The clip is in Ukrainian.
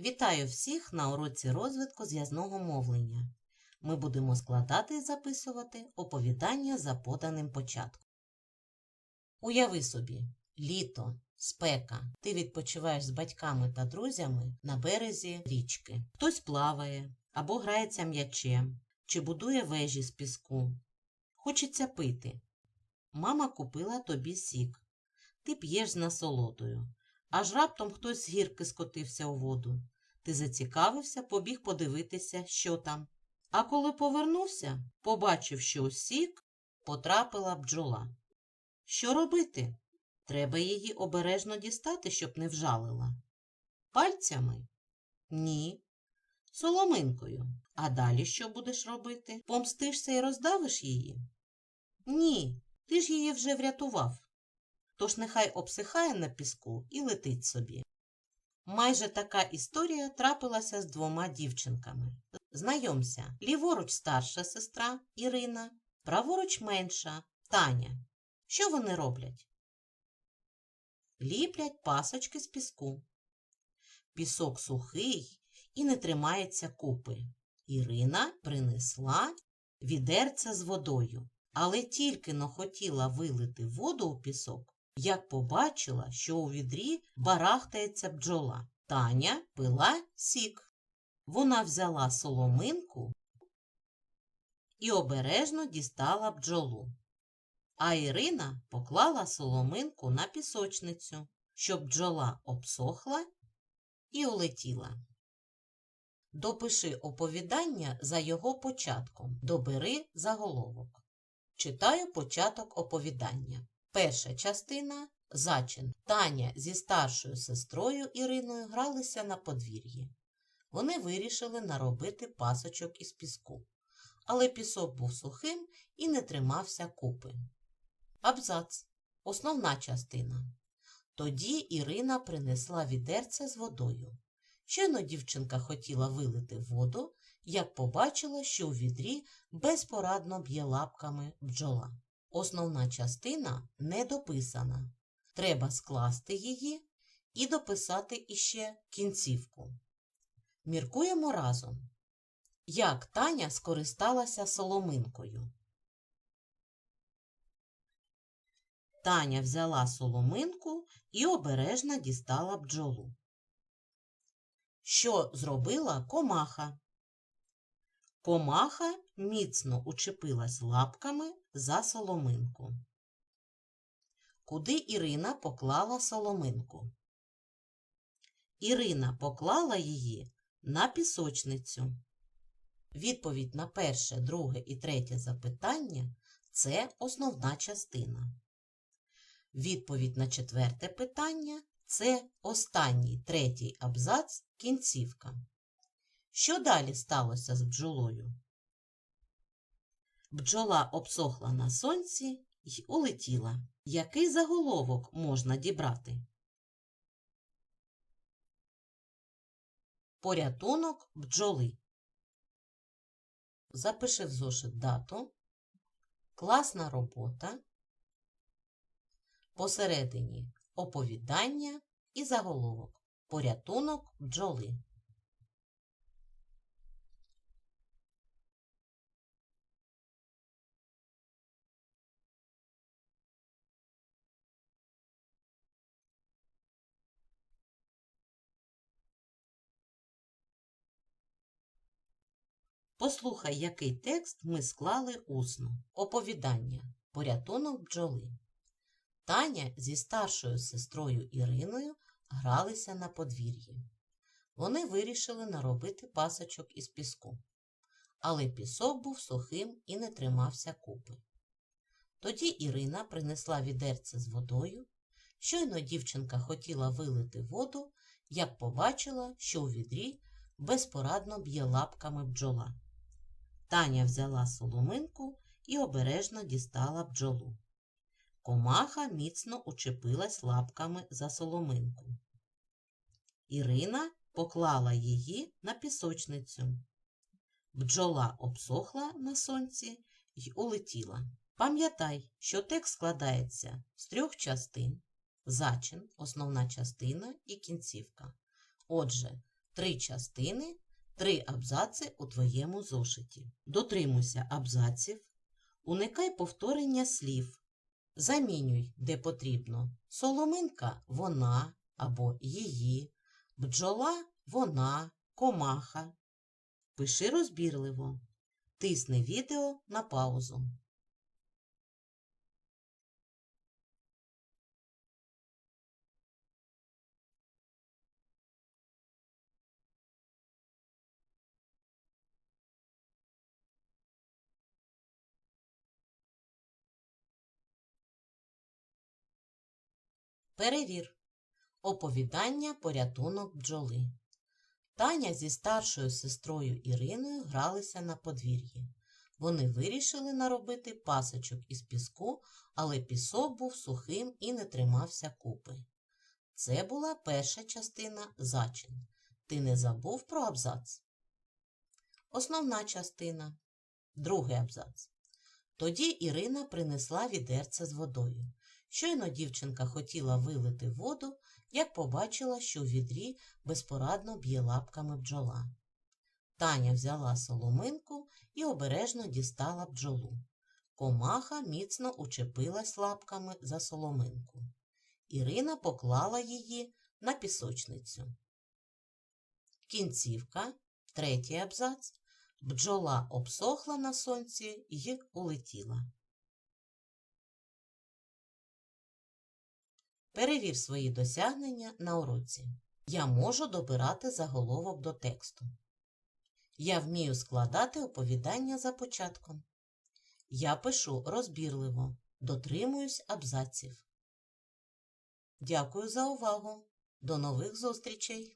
Вітаю всіх на уроці розвитку зв'язного мовлення. Ми будемо складати і записувати оповідання за поданим початком. Уяви собі, літо, спека. Ти відпочиваєш з батьками та друзями на березі річки. Хтось плаває або грається м'ячем, чи будує вежі з піску. Хочеться пити. Мама купила тобі сік. Ти п'єш з насолодою. Аж раптом хтось з гірки скотився у воду. Ти зацікавився, побіг подивитися, що там. А коли повернувся, побачив, що у потрапила бджола. Що робити? Треба її обережно дістати, щоб не вжалила. Пальцями? Ні. Соломинкою. А далі що будеш робити? Помстишся і роздавиш її? Ні, ти ж її вже врятував. Тож нехай обсихає на піску і летить собі. Майже така історія трапилася з двома дівчинками. Знайомся, ліворуч старша сестра Ірина, праворуч менша Таня. Що вони роблять? Ліплять пасочки з піску. Пісок сухий і не тримається купи. Ірина принесла відерце з водою, але тільки но хотіла вилити воду у пісок, як побачила, що у відрі барахтається бджола. Таня пила сік. Вона взяла соломинку і обережно дістала бджолу. А Ірина поклала соломинку на пісочницю, щоб бджола обсохла і улетіла. Допиши оповідання за його початком. Добери заголовок. Читаю початок оповідання. Перша частина зачин. Таня зі старшою сестрою Іриною гралися на подвір'ї. Вони вирішили наробити пасочок із піску, але пісок був сухим і не тримався купи. Абзац. Основна частина. Тоді Ірина принесла відерце з водою. Щойно дівчинка хотіла вилити воду, як побачила, що у відрі безпорадно б'є лапками бджола. Основна частина не дописана. Треба скласти її і дописати іще кінцівку. Міркуємо разом. Як Таня скористалася соломинкою? Таня взяла соломинку і обережно дістала бджолу. Що зробила комаха? Комаха міцно учепилась лапками за соломинку. Куди Ірина поклала соломинку? Ірина поклала її на пісочницю. Відповідь на перше, друге і третє запитання це основна частина. Відповідь на четверте питання це останній третій абзац кінцівка. Що далі сталося з бджолою? Бджола обсохла на сонці й улетіла. Який заголовок можна дібрати? Порятунок бджоли. Запиши в зошит дату. Класна робота. Посередині оповідання і заголовок. Порятунок бджоли. Послухай, який текст ми склали усно. Оповідання. Порятунок бджоли. Таня зі старшою сестрою Іриною гралися на подвір'ї. Вони вирішили наробити пасочок із піску. Але пісок був сухим і не тримався купи. Тоді Ірина принесла відерце з водою. Щойно дівчинка хотіла вилити воду, як побачила, що у відрі безпорадно б'є лапками бджола. Таня взяла соломинку і обережно дістала бджолу. Комаха міцно учепилась лапками за соломинку. Ірина поклала її на пісочницю. Бджола обсохла на сонці й улетіла. Пам'ятай, що текст складається з трьох частин зачин, основна частина і кінцівка. Отже, три частини, три абзаци у твоєму зошиті. Дотримуйся абзаців, уникай повторення слів, замінюй, де потрібно. Соломинка вона або її, бджола вона, комаха. Пиши розбірливо. Тисни відео на паузу. Перевір. Оповідання порятунок бджоли. Таня зі старшою сестрою Іриною гралися на подвір'ї. Вони вирішили наробити пасочок із піску, але пісок був сухим і не тримався купи. Це була перша частина зачин. Ти не забув про абзац? Основна частина. Другий абзац. Тоді Ірина принесла відерце з водою. Щойно дівчинка хотіла вилити воду, як побачила, що в відрі безпорадно б'є лапками бджола. Таня взяла соломинку і обережно дістала бджолу. Комаха міцно учепилась лапками за соломинку. Ірина поклала її на пісочницю. Кінцівка, третій абзац. Бджола обсохла на сонці й улетіла. Перевір свої досягнення на уроці. Я можу добирати заголовок до тексту. Я вмію складати оповідання за початком. Я пишу розбірливо, дотримуюсь абзаців. Дякую за увагу. До нових зустрічей!